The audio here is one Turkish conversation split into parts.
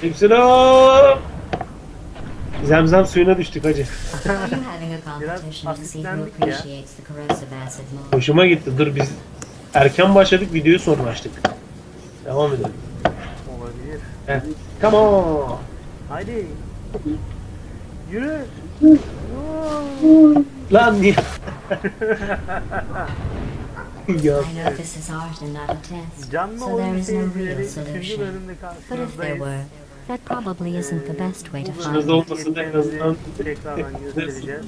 Aleykümselam. Zemzem suyuna düştük hacı. Biraz ya. Hoşuma gitti. Dur biz erken başladık videoyu sonra açtık. Devam edelim. Olabilir. Heh. Come on. Haydi. Yürü. Lan niye? ya I know this is art and not a test, so there is no real solution. But if there were, that probably isn't the best way to find bölümdeki olmasın da en azından tekrardan göstereceğiz. Biraz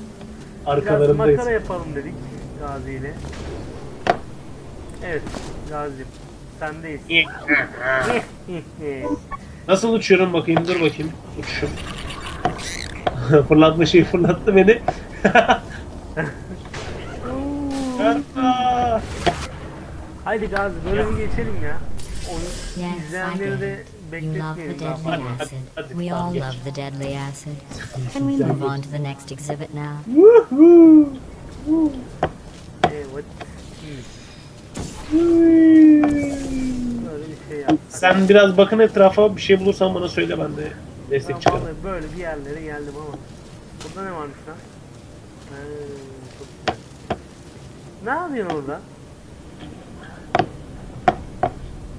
arkalarındayız. makara yapalım dedik Gazi ile. Evet Gazi'm sendeyiz. Nasıl uçuyorum bakayım dur bakayım. Uçuşum. Fırlatma şeyi fırlattı beni. Haydi Gazi bölümü geçelim ya. Onu Yes, I izleyenleri de did. You love the bekletmeyelim. deadly Hadi, hadi, acid. hadi, We all love the deadly acid. Can we move on to the next exhibit now? Woohoo! Evet. Böyle bir şey. Sen biraz bakın etrafa bir şey bulursan bana söyle ben de destek Ben çıkarım. vallahi böyle bir yerlere geldim ama. Burada ne varmış lan? He, çok güzel. Ne yapıyorsun orada?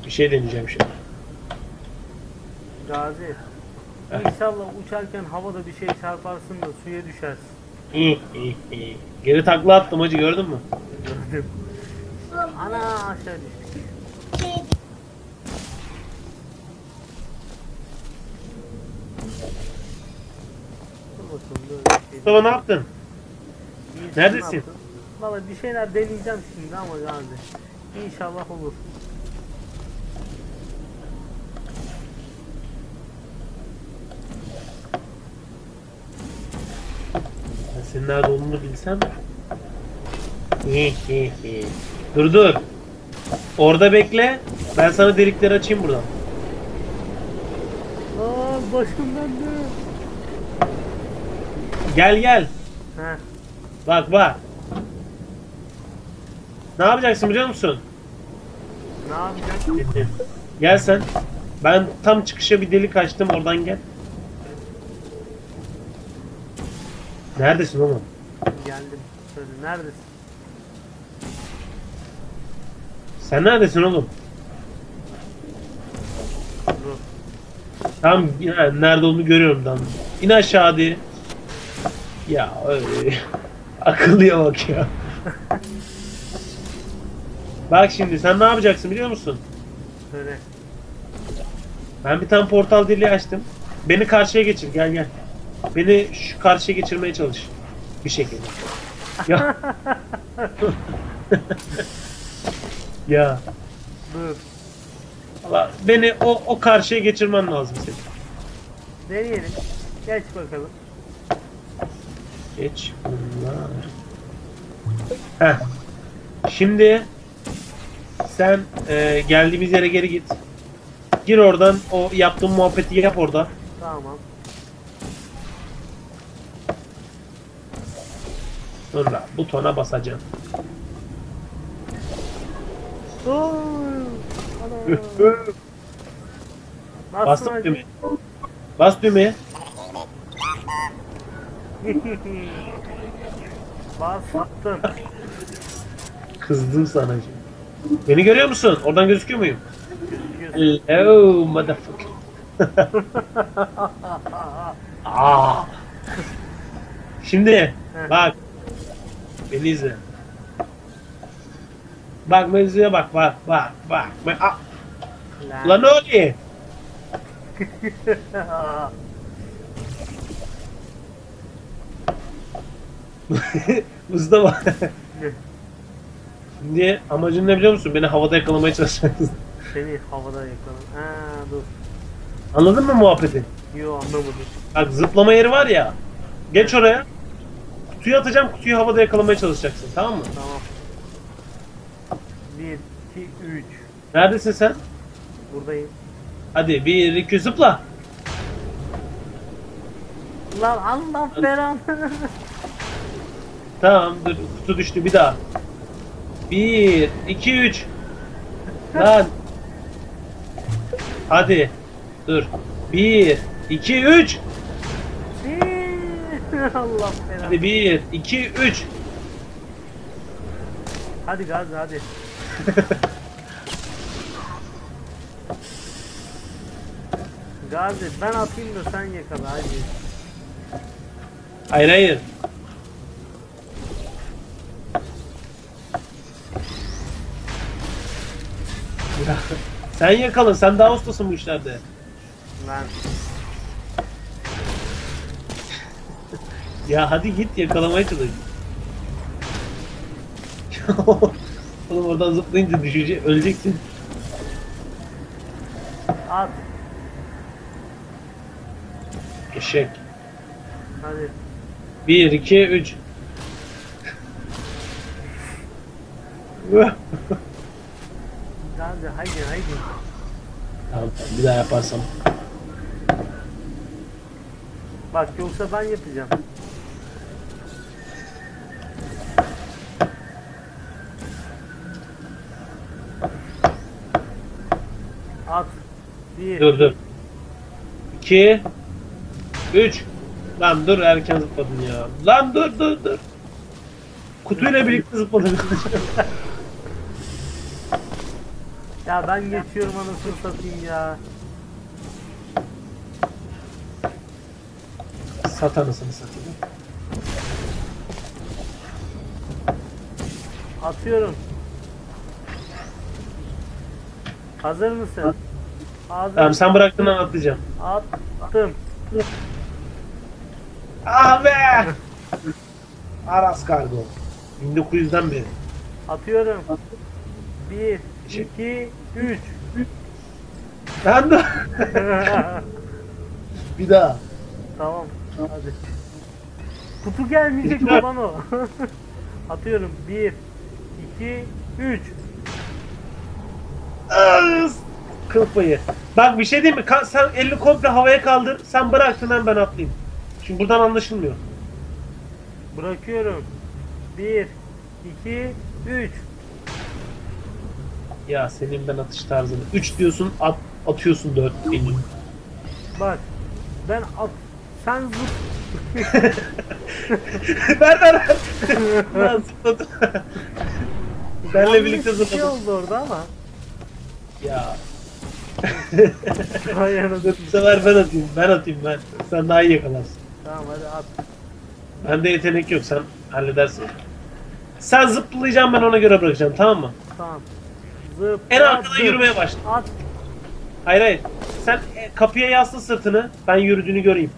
Bir şey deneyeceğim şimdi. Gazi. Heh. İnşallah uçarken havada bir şey çarparsın da suya düşersin. İyi iyi iyi. Geri takla attım hacı gördün mü? Gördüm. Ana aşağı düştük. Bir şey. Mustafa ne yaptın? İyi, Neredesin? Valla bir şeyler deneyeceğim şimdi ama Gazi. İnşallah olur. Senin nerede olduğunu bilsem. Dur dur. Orada bekle. Ben sana delikleri açayım buradan. Aa başım döndü. Gel gel. Heh. Bak bak. Ne yapacaksın biliyor musun? Ne yapacağım? Gel sen. Ben tam çıkışa bir delik açtım oradan gel. Neredesin oğlum? Geldim. Söyle neredesin? Sen neredesin oğlum? Dur. Tam ya, nerede olduğunu görüyorum tam. İn aşağı hadi. Ya öyle. Akıllıya bak ya. bak şimdi sen ne yapacaksın biliyor musun? Söyle. Ben bir tane portal deliği açtım. Beni karşıya geçir gel gel. Beni şu karşıya geçirmeye çalış. Bir şekilde. Ya. ya. Dur. Allah, beni o, o karşıya geçirmen lazım senin. Deneyelim. Geç bakalım. Geç bunlar. Heh. Şimdi sen e, geldiğimiz yere geri git. Gir oradan o yaptığın muhabbeti yap orada. Tamam. Sonra butona basacaksın. Oo. Ana. Bas Bastım düğmeye. Bas düğmeye. Bastım. Kızdım sana şimdi. Beni görüyor musun? Oradan gözüküyor muyum? Gözüküyorsun. Hello motherfucker. Aa. Şimdi bak. Beni izle. Bak mevzuya bak bak bak bak. bak. Aa, Lan ne oluyor? Mustafa. Şimdi amacın ne biliyor musun? Beni havada yakalamaya çalışacaksın. Seni havada yakalan. Ha dur. Anladın mı muhabbeti? Yo anlamadım. Bak zıplama yeri var ya. Geç oraya. Kutuyu atacağım. Kutuyu havada yakalamaya çalışacaksın. Tamam mı? Tamam. 1, 2, 3. Neredesin sen? Buradayım. Hadi bir iki zıpla. Lan Allah belanı. Tamam dur kutu düştü bir daha. Bir, iki, üç. Lan. Hadi. Dur. 1, 2, 3. Allah belanı. Hadi 1, 2, 3. Hadi gaz hadi. Gazi ben atayım da sen yakala hadi. Hayır hayır. Sen yakala. Sen daha ustasın bu işlerde. Ben Ya hadi git yakalamaya çalış. Oğlum oradan zıplayınca düşecek, öleceksin. at Eşek. hadi. 1, 2, 3. Gazi haydi haydi. tamam, bir daha yaparsam. Bak yoksa ben yapacağım. At. Bir. Dur dur. 2 3 Lan dur erken zıpladın ya. Lan dur dur dur. Kutuyla birlikte zıpladın. Ya ben geçiyorum anasını satayım ya. Sat anasını satayım. Atıyorum. Hazır mısın? Hazır. Tamam sen bıraktın ben atlayacağım. Attım. Ah be! Aras kargo. 1900'den beri. Atıyorum. 1, 2, 3. Ben de. Bir daha. Tamam. Hadi. Kutu gelmeyecek olan o. Atıyorum. 1, 2, 3. Kıl payı. Bak bir şey diyeyim mi? Ka- sen elini komple havaya kaldır. Sen bıraktın hem ben atlayayım. Şimdi buradan anlaşılmıyor. Bırakıyorum. Bir, iki, üç. Ya senin ben atış tarzını. 3 diyorsun at, atıyorsun 4 elini. Bak. Ben at. Sen zıp. ver ver ver. ben zıpladım. Benle birlikte Yanlış bir şey zıpladım. oldu orada ama. Ya. Bu sefer ben atayım. Ben atayım ben. Sen daha iyi yakalarsın. Tamam hadi at. Bende yetenek yok. Sen halledersin. Sen zıplayacaksın ben ona göre bırakacağım tamam mı? Tamam. Zıp. En arkadan zıp. yürümeye başla. At. Hayır hayır. Sen e, kapıya yasla sırtını. Ben yürüdüğünü göreyim.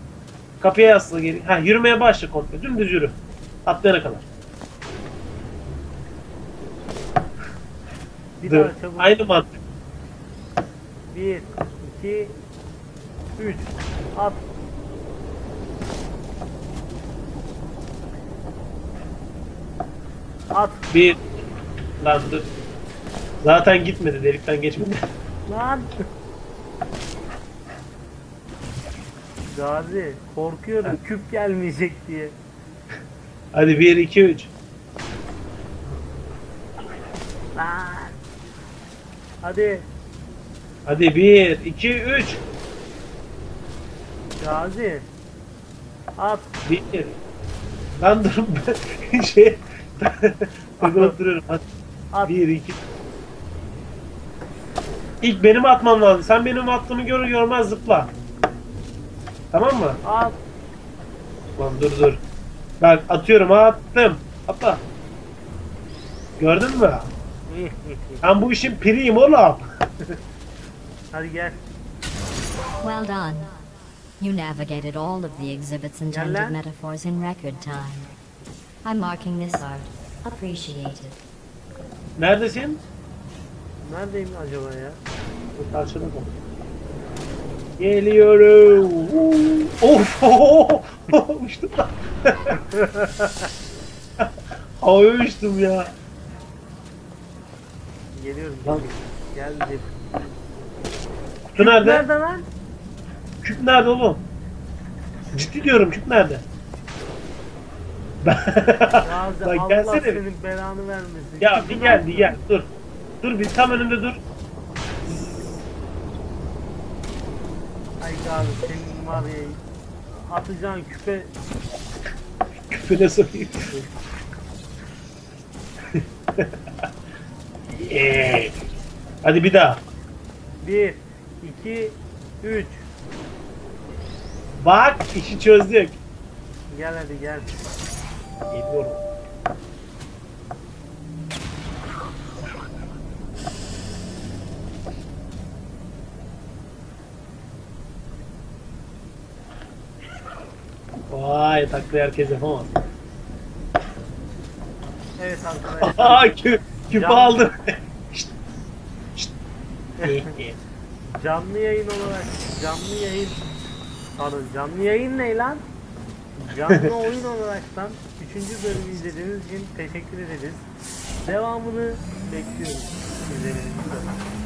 Kapıya yasla geri. Ha yürümeye başla komple. Dümdüz yürü. Atlayana kadar. Bir Dur. daha çabuk. Aynı mantık. Bir, iki, üç. At. At. Bir. Lan dur. Zaten gitmedi. Delikten geçmedi. Lan. Gazi korkuyorum küp gelmeyecek diye. Hadi 1, 2, 3. Lan. Hadi Hadi 1, 2, 3. Gazi. At. 1. Lan dur. ben şey. Uygulayıp duruyorum. Hadi. At. 1, 2. İlk benim atmam lazım. Sen benim attığımı görür görmez zıpla. Tamam mı? At. Lan dur dur. Bak atıyorum attım. Atla. Gördün mü? Ben bu işin piriyim oğlum. Hadi gel. Well done. You navigated all of the exhibit's intended Yalla. metaphors in record time. I'm marking this art. Appreciated. Neredesin? Neredeyim acaba ya? Karşıda bak. Geliyorum. Of. Uçtum lan. Havaya uçtum ya. Geliyorum. Geliyorum. Geldim. Kutu nerede? Nerede lan? Küp nerede oğlum? Ciddi diyorum küp nerede? Gazi Bak Allah gelsene. senin belanı vermesin. Ya bir gel bir gel dur. Dur bir tam önünde dur. my god senin var ya atacağın küpe Küfüre sokayım. Yeah. Hadi bir daha. 1 2 3 Bak işi çözdük. Gel hadi gel. Geliyorum. Vay taklayı herkes yapamaz. Evet arkadaşlar. Aa kü, Can- aldım. Şşt, şşt. Canlı yayın olarak canlı yayın pardon canlı yayın ne lan? Canlı oyun olaraktan 3. bölümü izlediğiniz için teşekkür ederiz. Devamını bekliyoruz izlemenizi.